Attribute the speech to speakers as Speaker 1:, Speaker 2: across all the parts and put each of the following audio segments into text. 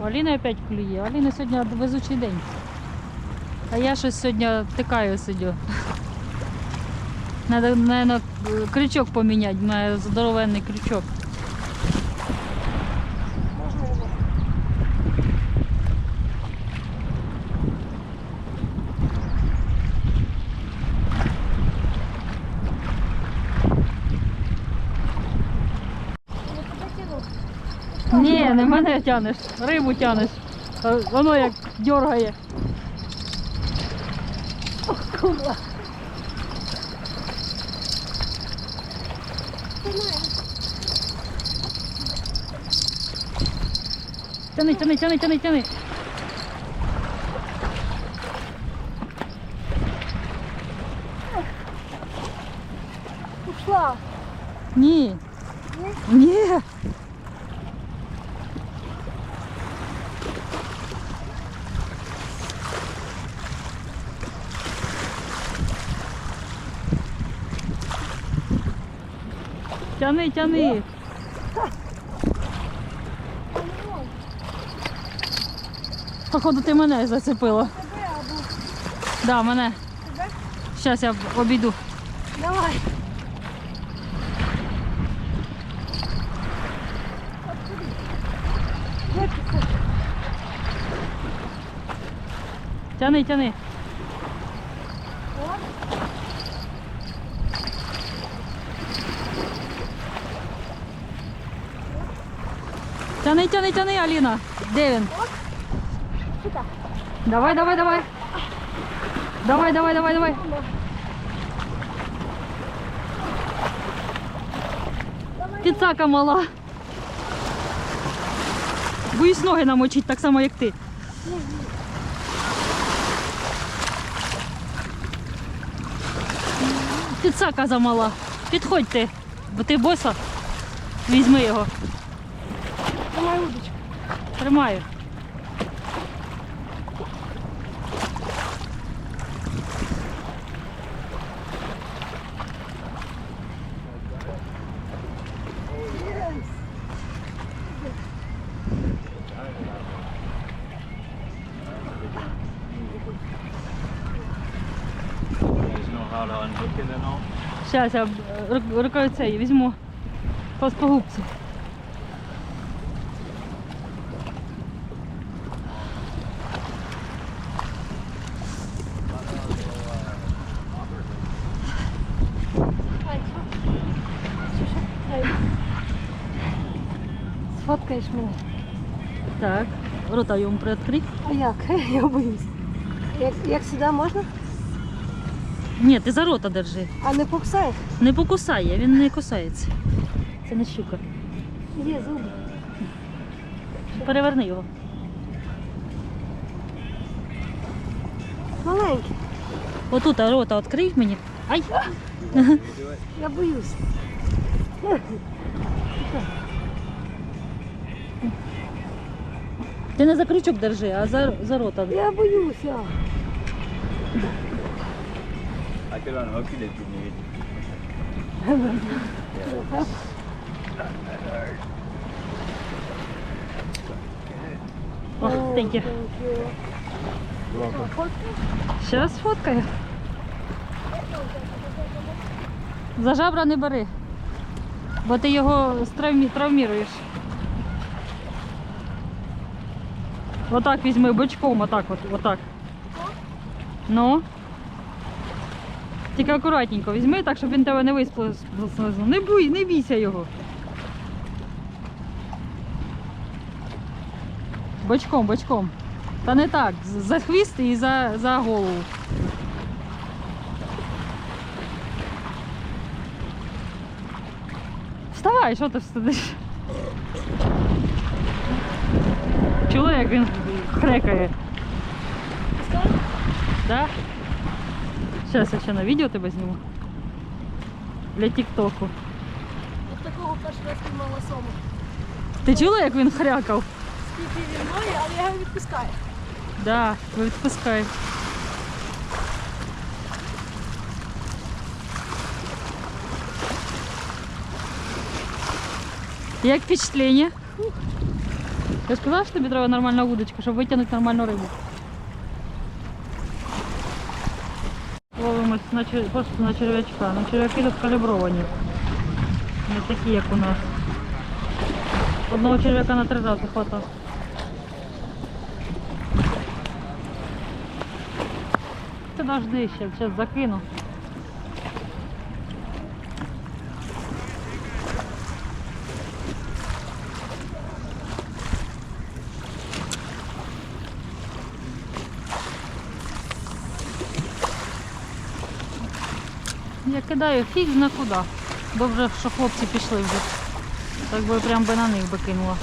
Speaker 1: У Аліни опять клює. Аліна сьогодні везучий день. А я щось сьогодні втикаю сидю. Треба, мабуть, крючок поміняти, у здоровенний крючок.
Speaker 2: Можна його? Я тебе тяну.
Speaker 1: Ні, не мене тянеш, рибу тянеш. Воно як дергає.
Speaker 2: Тримай.
Speaker 1: Тяни, тяни, тяни, тяни, тяни.
Speaker 2: Ушла.
Speaker 1: Ні.
Speaker 2: Ні?
Speaker 1: Ні. Тяни, тяни. Походу ти мене зацепила.
Speaker 2: Тебе або
Speaker 1: Да, мене.
Speaker 2: тебе?
Speaker 1: Зараз я обійду.
Speaker 2: Давай.
Speaker 1: Тяни, тяни. Тяни, тяни, тяни, Аліна. Де він? Давай, давай, давай. Давай, давай, давай, давай. Підсака мала. Боюсь ноги намочить так само, як ти. Підсака замала. Підходь ти, бо ти боса. Візьми його.
Speaker 3: It and all.
Speaker 1: Зараз я е, рук- рукою цей візьму по спогубці.
Speaker 2: Ай, Слушай, ай. Сфоткаєш мене.
Speaker 1: Так, рота йому приоткрий.
Speaker 2: А як? Я боюсь. Як, як сюди можна?
Speaker 1: Ні, ти за рота держи.
Speaker 2: А не покусає?
Speaker 1: Не покусає, він не кусається. Це не щука.
Speaker 2: Є зуби.
Speaker 1: Переверни його.
Speaker 2: Маленький.
Speaker 1: Отут а, рота відкрий мені. Ай!
Speaker 2: Я боюсь.
Speaker 1: Ти не за крючок держи, а за, за рота.
Speaker 2: Я боюся.
Speaker 1: О, thank you. Зараз фоткаю. За жабра не бери, бо ти його травміруєш. Отак візьми бочком, отак от, отак. Ну. Тільки акуратненько візьми, так, щоб він тебе не висплив. Не буй, не бійся його. Бочком, бочком. Та не так, за хвіст і за, за голову. Вставай, що ти сидиш? Чула, як він хрекає? Да? Зараз я ще на відео тебе зніму. Для тіктоку.
Speaker 2: От такого перший раз піймала сому.
Speaker 1: Ти чула, як він хрякав?
Speaker 2: Скільки він має, але я його відпускаю.
Speaker 1: Да, відпускай. Як впечатлення? Я сказала, що тобі треба нормальна удочка, щоб витягнути нормальну рибу. Ловимось на, просто на черв'ячка. На черв'яки тут калібровані. Не такі, як у нас. Одного черв'яка на три рази хватає. Подожди ще, зараз закину. Я кидаю фіг на куди. Добре, що хлопці пішли вже. Так би прям би на них би кинула.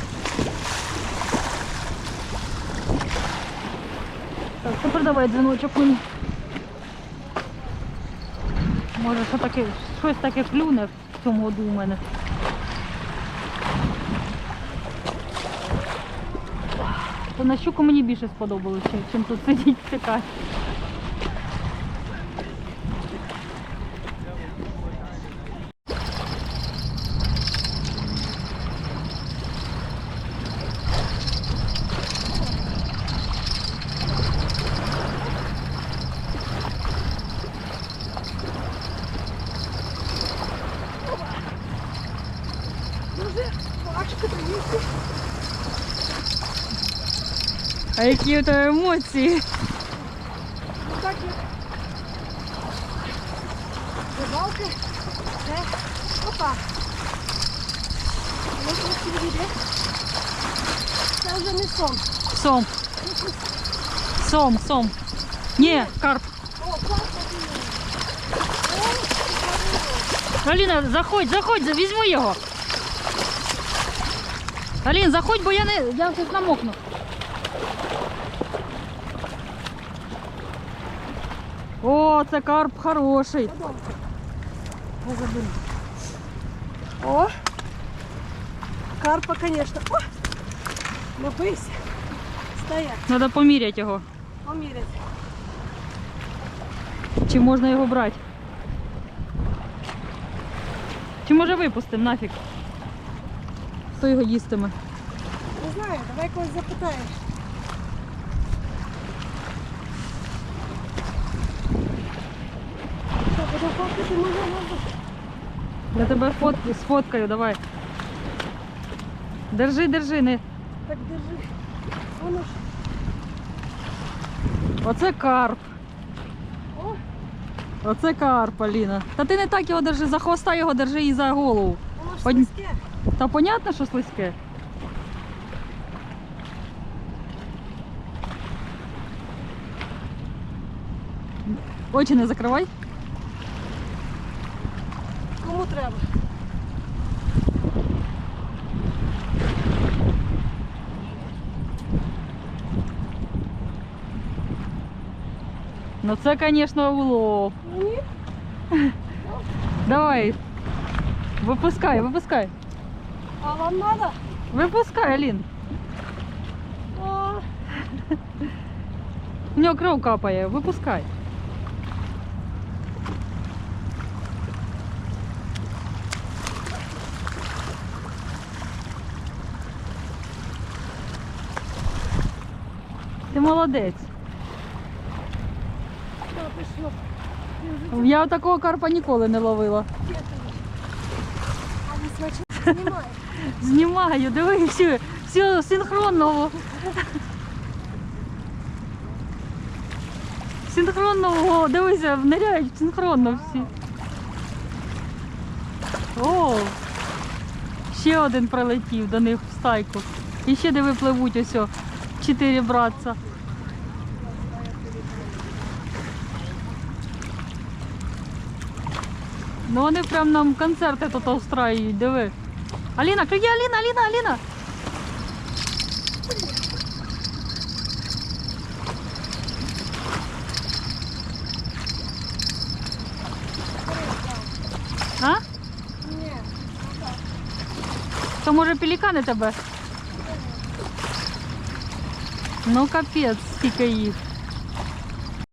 Speaker 1: Так, тепер давай дзвіночок мені. Може, що таке, щось таке клюне в цьому году у мене. То на щуку мені більше сподобалося, чим тут сидіть цікаві. А які у тебе емоції?
Speaker 2: Ну так як рибалки. Це опа. Ось ось відійде. Це вже не сон.
Speaker 1: Сом. Сом, сом. Ні, карп.
Speaker 2: О, класно.
Speaker 1: Аліна, заходь, заходь, візьму його. Алін, заходь, бо я не. Я тут намокну. О, це карп хороший.
Speaker 2: О, карпа, конечно. О, напийся. Стоять,
Speaker 1: Треба поміряти його.
Speaker 2: поміряти.
Speaker 1: Чи можна його брати? Чи може випустимо нафіг? Хто його їстиме?
Speaker 2: Не знаю, давай когось запитаєш. Що, буде фоткати може можна?
Speaker 1: Я тебе фот... сфоткаю, давай. Держи, держи, не.
Speaker 2: Так держи. Воно ж.
Speaker 1: Оце карп.
Speaker 2: О,
Speaker 1: Оце карп, Аліна. Та ти не так його держи, за хвоста його держи і за голову.
Speaker 2: воно ж
Speaker 1: Од-
Speaker 2: слизьке.
Speaker 1: Та понятно, що слизьке. Очі не закривай.
Speaker 2: Кому треба?
Speaker 1: Ну це, звісно, улов. Давай. Випускай, випускай.
Speaker 2: А вам надо?
Speaker 1: Випускай, Алін.
Speaker 2: О,
Speaker 1: У нього кров капає, випускай. Ти молодець. Я такого карпа ніколи не ловила. Знімаю, диви, все, все синхронно. Синхронно, дивися, ниряють синхронно всі. О, ще один прилетів до них в стайку. І ще диви пливуть ось чотири братця. Ну вони прям нам концерти тут устраюють, диви. Аліна, клює, Аліна, Аліна, Аліна. А?
Speaker 2: Ні.
Speaker 1: То може пелікани тебе? Ну капець, скільки їх.